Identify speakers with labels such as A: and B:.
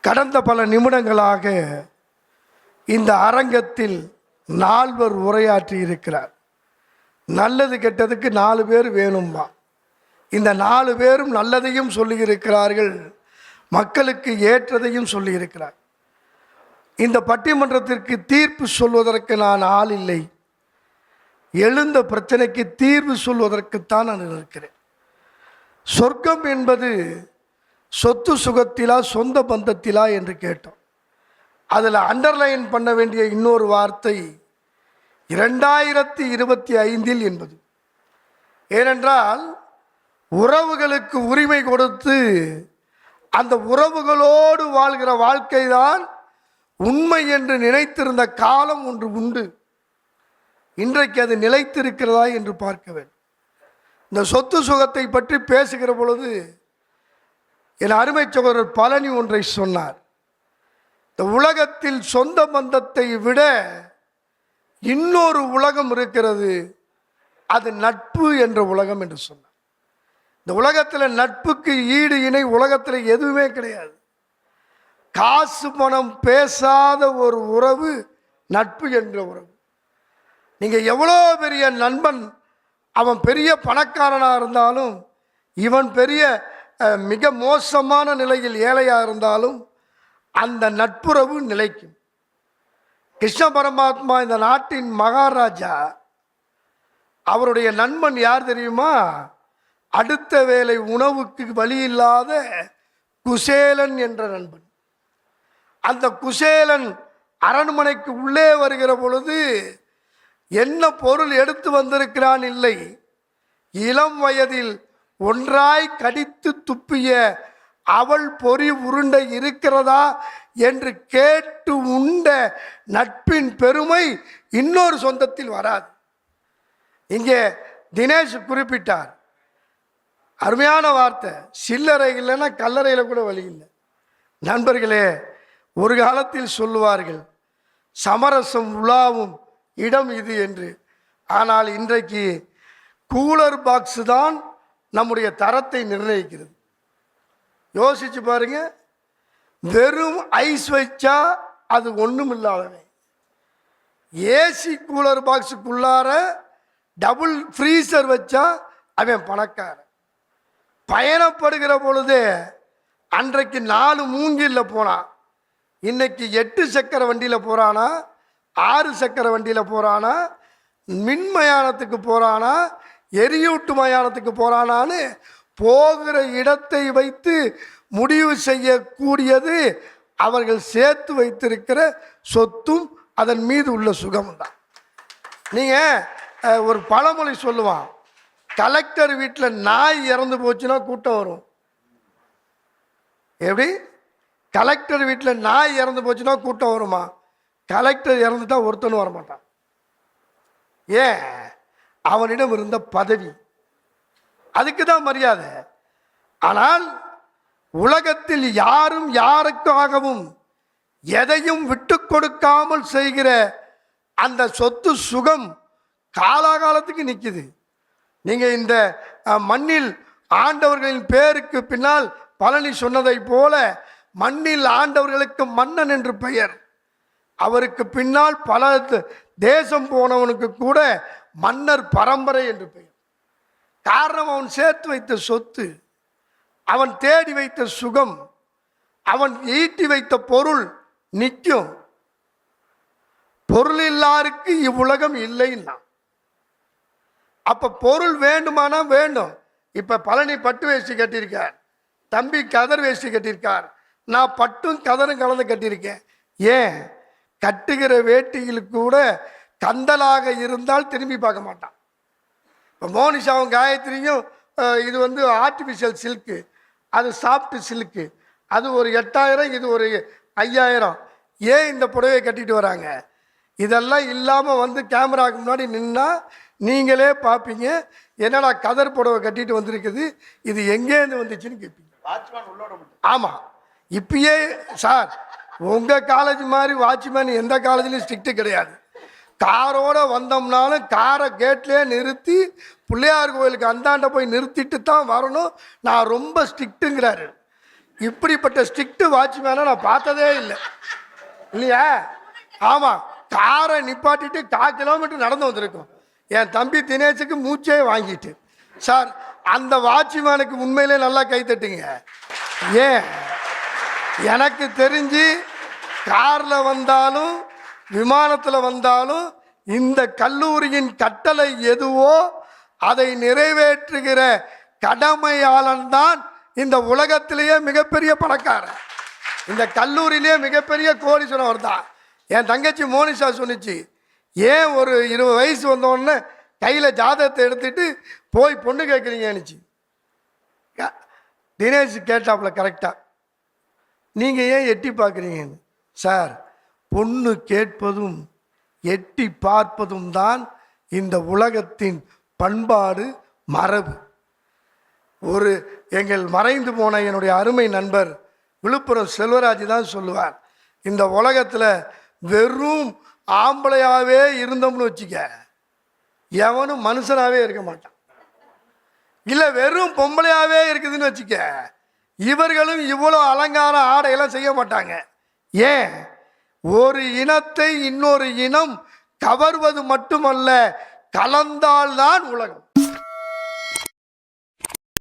A: கடந்த பல நிமிடங்களாக இந்த அரங்கத்தில் நால்வர் உரையாற்றி இருக்கிறார். நல்லது கெட்டதுக்கு நாலு பேர் வேணும்மா இந்த நாலு பேரும் நல்லதையும் சொல்லியிருக்கிறார்கள். மக்களுக்கு ஏற்றதையும் சொல்லியிருக்கிறார். இந்த பட்டிமன்றத்திற்கு தீர்ப்பு சொல்வதற்கு நான் ஆள் இல்லை. எழுந்த பிரச்சனைக்கு தீர்வு சொல்வதற்குத்தான் நான் இருக்கிறேன். சொர்க்கம் என்பது சொத்து சுகத்திலா சொந்த பந்தத்திலா என்று கேட்டோம். அதில் அண்டர்லைன் பண்ண வேண்டிய இன்னொரு வார்த்தை இரண்டாயிரத்தி இருபத்தி ஐந்தில் என்பது. ஏனென்றால் உறவுகளுக்கு உரிமை கொடுத்து அந்த உறவுகளோடு வாழ்கிற வாழ்க்கை தான் உண்மை என்று நினைத்திருந்த காலம் ஒன்று உண்டு. இன்றைக்கு அது நிலைத்திருக்கிறதா என்று பார்க்க வேண்டும். இந்த சொத்து சுகத்தை பற்றி பேசுகிற பொழுது என் அருமை சகோதரர் பழனி ஒன்றை சொன்னார். இந்த உலகத்தில் சொந்த பந்தத்தை விட இன்னொரு உலகம் இருக்கிறது அது நட்பு என்ற உலகம் என்று சொன்னார். இந்த உலகத்தில் நட்புக்கு ஈடு இணை உலகத்தில் எதுவுமே கிடையாது. காசு பணம் பேசாத ஒரு உறவு நட்பு என்ற உறவு. நீங்கள் எவ்வளோ பெரிய நண்பன் அவன் பெரிய பணக்காரனாக இருந்தாலும் இவன் பெரிய மிக மோசமான நிலையில் ஏழையாக இருந்தாலும் அந்த நட்புறவு நிலைக்கும். கிருஷ்ண பரமாத்மா இந்த நாட்டின் மகாராஜா அவருடைய நண்பன் யார் தெரியுமா? அடுத்த வேளை உணவுக்கு வழி இல்லாத குசேலன் என்ற நண்பன். அந்த குசேலன் அரண்மனைக்கு உள்ளே வருகிற பொழுது என்ன பொருள் எடுத்து வந்திருக்கிறான் இல்லை? இளம் வயதில் ஒன்றாய் கடித்து துப்பிய அவள் பொறி உருண்டை இருக்கிறதா என்று கேட்டு உண்ட நட்பின் பெருமை இன்னொரு சொந்தத்தில் வராது. இங்கே தினேஷ் குறிப்பிட்டார். அருமையான வார்த்தை. சில்லறை இல்லைன்னா கல்லறையில் கூட வழி இல்லை. நண்பர்களே ஒரு காலத்தில் சொல்லுவார்கள் சமரசம் உலாவும் இடம் இது என்று. ஆனால் இன்றைக்கு கூலர் பாக்ஸ் தான் நம்முடைய தரத்தை நிர்ணயிக்கிறது. யோசிச்சு பாருங்க. வெறும் ஐஸ் வச்சா அது ஒன்றும் இல்லாதவை ஏசி கூலர் பாக்ஸுக்குள்ளார டபுள் ஃப்ரீசர் வச்சா அவன் பணக்காரன். பயணப்படுகிற பொழுது அன்றைக்கு நாலு மூங்கிலில் போனான் இன்னைக்கு எட்டு சக்கர வண்டியில் போகிறானா ஆறு சக்கர வண்டியில் போகிறானா மின்மயானத்துக்கு போகிறானா எரியூட்டு மயானத்துக்கு போகிறானான்னு போகிற இடத்தை வைத்து முடிவு செய்யக்கூடியது அவர்கள் சேர்த்து வைத்திருக்கிற சொத்தும் அதன் மீது உள்ள சுகமும் தான் நீங்கள் ஒரு பழமொழி சொல்லுவான் கலெக்டர் வீட்டில் நாய் இறந்து போச்சுன்னா கூட்டம் வரும். எப்படி? கலெக்டர் வீட்டில் நாய் இறந்து போச்சுன்னா கூட்டம் வருமா? கலெக்டர் இறந்துட்டா ஒருத்தனும் வரமாட்டான். ஏன்? அவனிடம் இருந்த பதவி. அதுக்கு தான் மரியாதை. ஆனால் உலகத்தில் யாரும் யாருக்காகவும் எதையும் விட்டு கொடுக்காமல் செய்கிற அந்த சொத்து சுகம் காலாகாலத்துக்கு நிற்குது நீங்கள் இந்த மண்ணில் ஆண்டவர்களின் பேருக்கு பின்னால் பழனி சொன்னதை போல மண்ணில் ஆண்டவர்களுக்கு மன்னன் என்று பெயர். அவருக்கு பின்னால் பல தேசம் போனவனுக்கு கூட மன்னர் பரம்பரை என்று பெயர். காரணம் அவன் சேர்த்து வைத்த சொத்து அவன் தேடி வைத்த சுகம் அவன் ஈட்டி வைத்த பொருள் நிற்கும் பொருள் இல்லாருக்கு இவ்வுலகம் இல்லைன்னா. அப்போ பொருள் வேண்டுமானா வேண்டும். இப்போ பழனி பட்டு வேஷ்டி கட்டியிருக்கார் தம்பி கதர் வேஷ்டி கட்டியிருக்கார் நான் பட்டும் கதரும் கலந்து கட்டியிருக்கேன். ஏன்? கட்டுகிற வேட்டியில் கூட கந்தலாக இருந்தால் திரும்பி பார்க்க மாட்டான். இப்போ மோனிஷாவும் காயத்ரியும் இது வந்து ஆர்டிஃபிஷியல் சில்க்கு அது சாஃப்ட் சில்க்கு அது ஒரு எட்டாயிரம் இது ஒரு ஐயாயிரம். ஏன் இந்த புடவையை கட்டிட்டு வராங்க? இதெல்லாம் இல்லாமல் வந்து கேமராக்கு முன்னாடி நின்னா நீங்களே பார்ப்பீங்க. என்னடா கதர் புடவை கட்டிட்டு வந்திருக்குது? இது எங்கேருந்து வந்துச்சுன்னு கேட்பீங்க ஆமாம் இப்பயே சார் உங்கள் காலேஜ் மாதிரி வாட்ச்மேன் எந்த காலேஜ்லையும் ஸ்ட்ரிக்ட்டு கிடையாது. காரோட வந்தோம்னாலும் காரை கேட்லேயே நிறுத்தி பிள்ளையார் கோயிலுக்கு அந்தாண்ட போய் நிறுத்திட்டு தான் வரணும். நான் ரொம்ப ஸ்ட்ரிக்ட்டுங்கிறாரு. இப்படிப்பட்ட ஸ்ட்ரிக்ட்டு வாட்ச்மேனை நான் பார்த்ததே இல்லை. இல்லையா? ஆமாம் காரை நிப்பாட்டிட்டு கா கிலோமீட்டர் நடந்து வந்திருக்கோம். என் தம்பி தினேஷுக்கு மூச்சே வாங்கிட்டு. சார் அந்த வாட்ச்மேனுக்கு உண்மையிலே நல்லா கை தட்டுங்க. ஏன்? எனக்கு தெரிஞ்சு காரில் வந்தாலும் விமானத்தில் வந்தாலும் இந்த கல்லூரியின் கட்டளை எதுவோ அதை நிறைவேற்றுகிற கடமையாளன் தான் இந்த உலகத்திலேயே மிகப்பெரிய பணக்காரன். இந்த கல்லூரியிலே மிகப்பெரிய கோடீஸ்வரன் அவர் தான். என் தங்கச்சி மோனிஷா சொன்னிச்சு ஏன் ஒரு இருபது வயசு வந்தோடனே கையில் ஜாதகத்தை எடுத்துட்டு போய் பொண்ணு கேட்குறீங்கன்னுச்சு தினேஷ் கேட்டாப்புல கரெக்டாக நீங்கள் ஏன் எட்டி பார்க்குறீங்கன்னு? சார் பொண்ணு கேட்பதும் எட்டி பார்ப்பதும் தான் இந்த உலகத்தின் பண்பாடு மரபு. ஒரு எங்கள் மறைந்து போன என்னுடைய அருமை நண்பர் விழுப்புரம் செல்வராஜ் தான் சொல்லுவார் இந்த உலகத்தில் வெறும் ஆம்பளையாகவே இருந்தோம்னு வச்சுக்க எவனும் மனுஷனாகவே இருக்க மாட்டான். இல்லை வெறும் பொம்பளையாகவே இருக்குதுன்னு வச்சுக்க இவர்களும் இவ்வளோ அலங்கார ஆடையெல்லாம் செய்ய மாட்டாங்க. ஏன்? ஒரு இனத்தை இன்னொரு இனம் கவர்வது மட்டுமல்ல கலந்தால்தான் உலகம்.